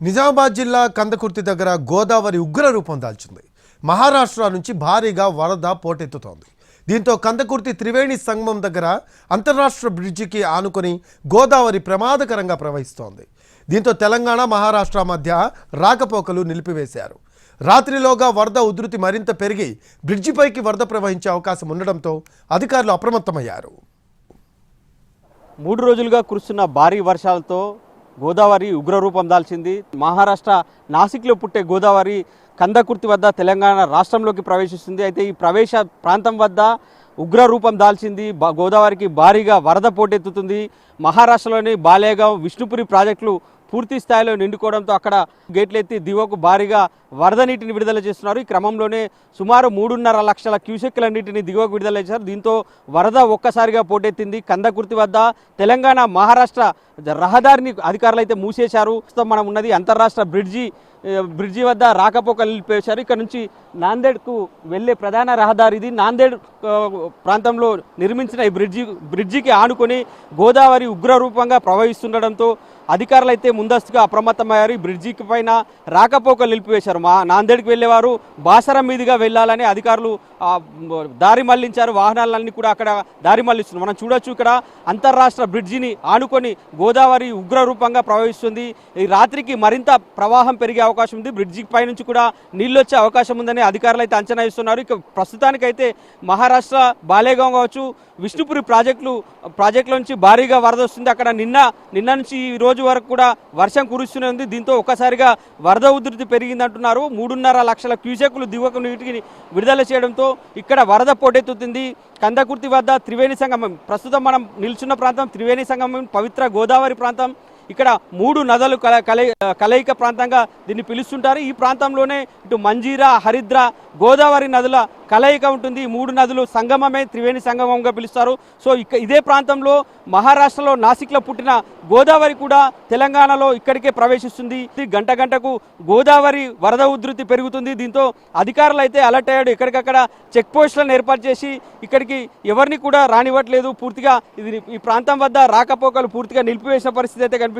నిజామాబాద్ జిల్లా కందకుర్తి దగ్గర గోదావరి ఉగ్ర రూపం దాల్చింది. మహారాష్ట్ర నుంచి భారీగా వరద పోటెత్తుతోంది. దీంతో కందకుర్తి త్రివేణి సంగమం దగ్గర అంతర్రాష్ట్ర బ్రిడ్జికి ఆనుకొని గోదావరి ప్రమాదకరంగా ప్రవహిస్తోంది. దీంతో తెలంగాణ మహారాష్ట్ర మధ్య రాకపోకలు నిలిపివేశారు. రాత్రిలోగా వరద ఉధృతి మరింత పెరిగి బ్రిడ్జిపైకి వరద ప్రవహించే అవకాశం ఉండడంతో అధికారులు అప్రమత్తమయ్యారు. మూడు రోజులుగా కురుస్తున్న భారీ వర్షాలతో గోదావరి ఉగ్రరూపం దాల్చింది. మహారాష్ట్ర నాసిక్లో పుట్టే గోదావరి కందకుర్తి వద్ద తెలంగాణ రాష్ట్రంలోకి ప్రవేశిస్తుంది. అయితే ఈ ప్రవేశ ప్రాంతం వద్ద ఉగ్ర రూపం దాల్చింది గోదావరికి భారీగా వరద పోటెత్తుతుంది. మహారాష్ట్రలోని బాలేగాం విష్ణుపురి ప్రాజెక్టులు పూర్తి స్థాయిలో నిండుకోవడంతో అక్కడ గేట్లు ఎత్తి దిగువకు భారీగా వరద నీటిని విడుదల చేస్తున్నారు. ఈ క్రమంలోనే సుమారు మూడున్నర లక్షల క్యూసెక్ల నీటిని దిగువకు విడుదల చేశారు. దీంతో వరద ఒక్కసారిగా పోటెత్తింది. కందకుర్తి వద్ద తెలంగాణ మహారాష్ట్ర రహదారిని అధికారులు అయితే మూసేశారు. ప్రస్తుతం మనం ఉన్నది అంతర్రాష్ట్ర బ్రిడ్జి బ్రిడ్జి వద్ద రాకపోకలు నిలిపేశారు. ఇక్కడ నుంచి నాందేడ్కు వెళ్ళే ప్రధాన రహదారి ఇది. నాందేడ్ ప్రాంతంలో నిర్మించిన ఈ బ్రిడ్జి బ్రిడ్జికి ఆనుకొని గోదావరి ఉగ్రరూపంగా ప్రవహిస్తుండడంతో అధికారులు అయితే ముందస్తుగా అప్రమత్తమయ్యారు. ఈ బ్రిడ్జికి పైన రాకపోకలు నిలిపివేశారు. మా నాందేడ్కి వెళ్ళేవారు. బాసరం మీదుగా వెళ్ళాలని అధికారులు దారి మళ్ళించారు. వాహనాలన్నీ కూడా అక్కడ దారి మళ్ళిస్తున్నారు మనం చూడొచ్చు ఇక్కడ అంతర్రాష్ట్ర బ్రిడ్జిని ఆనుకొని గోదావరి ఉగ్రరూపంగా ప్రవహిస్తుంది. ఈ రాత్రికి మరింత ప్రవాహం పెరిగే అవకాశం ఉంది. బ్రిడ్జి పైనుంచి కూడా నీళ్ళు వచ్చే అవకాశం ఉందని అధికారులు అయితే అంచనా ఇస్తున్నారు ఇక ప్రస్తుతానికైతే మహారాష్ట్ర బాలేగాం కావచ్చు విష్ణుపురి ప్రాజెక్టులు ప్రాజెక్టుల నుంచి భారీగా వరద వస్తుంది. అక్కడ నిన్న నిన్న నుంచి ఈ రోజు వరకు కూడా వర్షం కురుస్తూనే ఉంది. దీంతో ఒక్కసారిగా వరద ఉధృతి పెరిగిందంటున్నారు. మూడున్నర లక్షల క్యూసెక్లు దిగువకు నీటిని విడుదల చేయడంతో ఇక్కడ వరద పోటెత్తుతుంది కందకుర్తి వద్ద త్రివేణి సంగమం ప్రస్తుతం మనం నిల్చున్న ప్రాంతం త్రివేణి సంగమం పవిత్ర గోదావరి ప్రాంతం. ఇక్కడ మూడు నదులు కల కలయిక ప్రాంతంగా దీన్ని పిలుస్తుంటారు. ఈ ప్రాంతంలోనే ఇటు మంజీరా హరిద్ర గోదావరి నదుల కలయిక ఉంటుంది. ఈ మూడు నదులు సంగమమే త్రివేణి సంగమంగా పిలుస్తారు. సో ఇక ఇదే ప్రాంతంలో మహారాష్ట్రలో నాసిక్లో పుట్టిన గోదావరి కూడా తెలంగాణలో ఇక్కడికే ప్రవేశిస్తుంది. ఇది గంట గంటకు గోదావరి వరద ఉధృతి పెరుగుతుంది. దీంతో అధికారులు అయితే అలర్ట్ అయ్యాడు ఎక్కడికక్కడ చెక్ పోస్టులను ఏర్పాటు చేసి ఇక్కడికి ఎవరిని కూడా రానివ్వట్లేదు. పూర్తిగా ఇది ఈ ప్రాంతం వద్ద రాకపోకలు పూర్తిగా నిలిపివేసిన పరిస్థితి అయితే కనిపిస్తుంది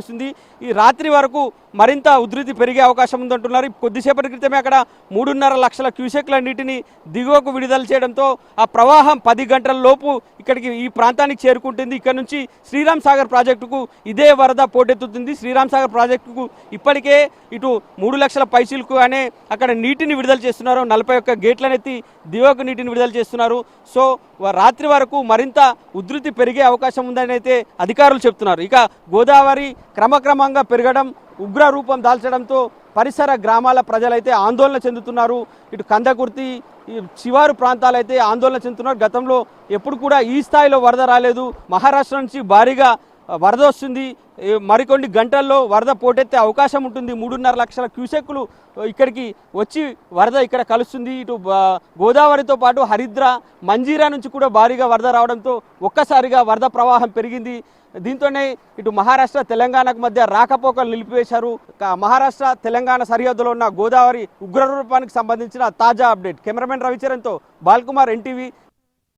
ఈ రాత్రి వరకు మరింత ఉధృతి పెరిగే అవకాశం ఉందంటున్నారు. కొద్దిసేపటి క్రితమే అక్కడ మూడున్నర లక్షల క్యూసెక్ల నీటిని దిగువకు విడుదల చేయడంతో ఆ ప్రవాహం పది గంటల లోపు ఇక్కడికి ఈ ప్రాంతానికి చేరుకుంటుంది. ఇక్కడ నుంచి శ్రీరామ్ సాగర్ ప్రాజెక్టుకు ఇదే వరద పోటెత్తుతుంది. శ్రీరామ్ సాగర్ ప్రాజెక్టుకు ఇప్పటికే ఇటు మూడు లక్షల పైసీలకు అనే అక్కడ నీటిని విడుదల చేస్తున్నారు. నలభై ఒక్క గేట్లను ఎత్తి దిగువకు నీటిని విడుదల చేస్తున్నారు. సో రాత్రి వరకు మరింత ఉధృతి పెరిగే అవకాశం ఉందని అయితే అధికారులు చెప్తున్నారు. ఇక గోదావరి క్రమక్రమంగా పెరగడం ఉగ్ర రూపం దాల్చడంతో పరిసర గ్రామాల ప్రజలైతే ఆందోళన చెందుతున్నారు. ఇటు కందకుర్తి శివారు ప్రాంతాలైతే ఆందోళన చెందుతున్నారు. గతంలో ఎప్పుడు కూడా ఈ స్థాయిలో వరద రాలేదు. మహారాష్ట్ర నుంచి భారీగా వరద వస్తుంది. మరికొన్ని గంటల్లో వరద పోటెత్తే అవకాశం ఉంటుంది. మూడున్నర లక్షల క్యూసెక్లు ఇక్కడికి వచ్చి వరద ఇక్కడ కలుస్తుంది. ఇటు గోదావరితో పాటు హరిద్ర మంజీరా నుంచి కూడా భారీగా వరద రావడంతో ఒక్కసారిగా వరద ప్రవాహం పెరిగింది. దీంతోనే ఇటు మహారాష్ట్ర తెలంగాణకు మధ్య రాకపోకలు నిలిపివేశారు. మహారాష్ట్ర తెలంగాణ సరిహద్దులో ఉన్న గోదావరి ఉగ్ర రూపానికి సంబంధించిన తాజా అప్డేట్. కెమెరామెన్ రవిచరణ్తో బాల్కుమార్ ఎన్టీవీ